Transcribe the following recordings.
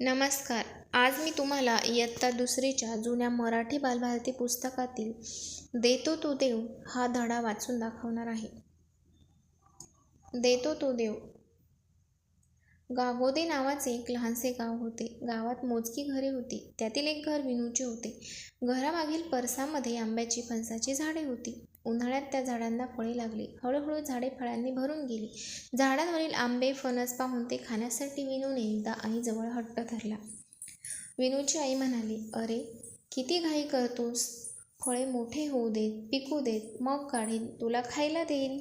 नमस्कार. आज मी तुम्हाला इयत्ता दुसरीच्या जुन्या मराठी बालभारती पुस्तकातील देतो तो देव हा धडा वाचून दाखवणार आहे. देतो तो देव गागोदे नावाचे एक लहानसे गाव होते. गावात मोजकी घरे होती. त्यातील एक घर विनूचे होते. घरामागील परसामध्ये आंब्याची फणसाची झाडे होती. उन्हाळ्यात त्या झाडांना फळे लागली. हळूहळू झाडे फळांनी भरून गेली. झाडांवरील आंबे फणस पाहून ते खाण्यासाठी विनूने एकदा आईजवळ हट्ट धरला. विनूची आई म्हणाली अरे किती घाई करतोस? फळे मोठे होऊ देत पिकू देत मग काढीन. तुला खायला देईन.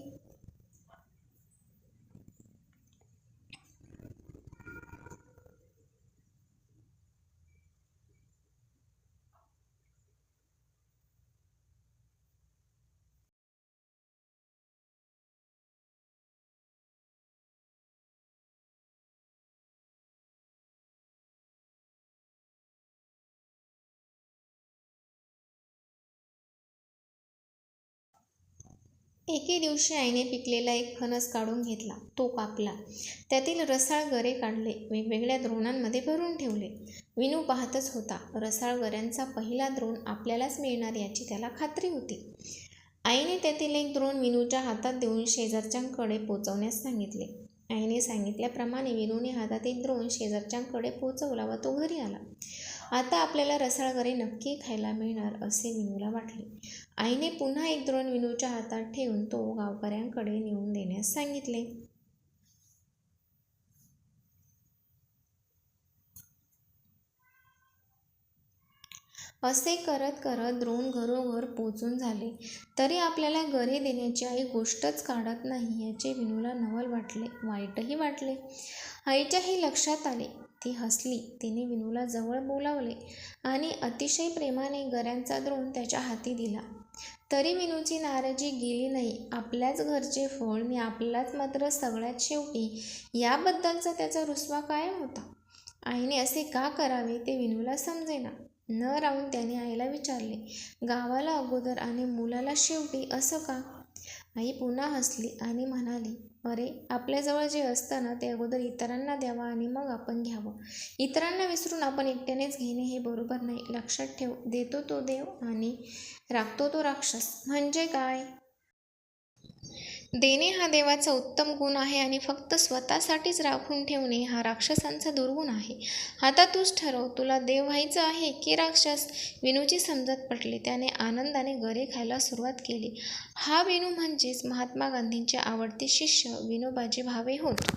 एके दिवशी आईने पिकलेला एक फणस काढून घेतला तो कापला. त्यातील रसाळ गरे काढले वेगवेगळ्या द्रोणांमध्ये भरून ठेवले. विनू पाहतच होता रसाळ गऱ्यांचा पहिला द्रोण आपल्यालाच मिळणार याची त्याला खात्री होती. आईने त्यातील एक द्रोण विनूच्या हातात देऊन शेजारच्यांकडे पोचवण्यास सांगितले. आईने सांगितल्याप्रमाणे विनूने हातात एक द्रोण शेजारच्यांकडे पोचवला व तो घरी आला. आता आपल्याला रसाळगरे नक्की खायला मिळणार असे विनूला वाटले. आईने पुन्हा एक द्रोण विनूच्या हातात ठेवून तो गावकऱ्यांकडे नेऊन देण्यास सांगितले. असे करत करत द्रोण घरोघर पोचून झाले. तरी आपल्याला गरे देण्याची आई गोष्टच काढत नाही याचे विनूला नवल वाटले वाईटही वाटले. आईच्याही लक्षात आले ती हसली. तिने विनूला जवळ बोलावले आणि अतिशय प्रेमाने गऱ्यांचा द्रोण त्याच्या हाती दिला. तरी विनूची नाराजी गेली नाही. आपल्याच घरचे फळ मी आपल्याच मात्र सगळ्यात शेवटी याबद्दलचा त्याचा रुसवा कायम होता. आईने असे का करावे ते विनूला समजेना. न राहून त्याने आईला विचारले गावाला अगोदर आणि मुलाला शेवटी असं का? आई पुन्हा हसली आणि म्हणाली अरे आपल्याजवळ जे असतं ना ते अगोदर इतरांना द्यावं आणि मग आपण घ्यावं. इतरांना विसरून आपण एकट्यानेच घेणे हे बरोबर नाही. लक्षात ठेव देतो तो देव आणि राखतो तो राक्षस. म्हणजे काय? देणे हा देवाचा उत्तम गुण आहे आणि फक्त स्वतःसाठीच राखून ठेवणे हा राक्षसांचा दुर्गुण आहे. आता तूच ठरव तुला देव व्हायचं आहे की राक्षस? विनूची समजत पटली. त्याने आनंदाने गरे खायला सुरुवात केली. हा विनू म्हणजेच महात्मा गांधींचे आवडते शिष्य विनोबाजी भावे होत.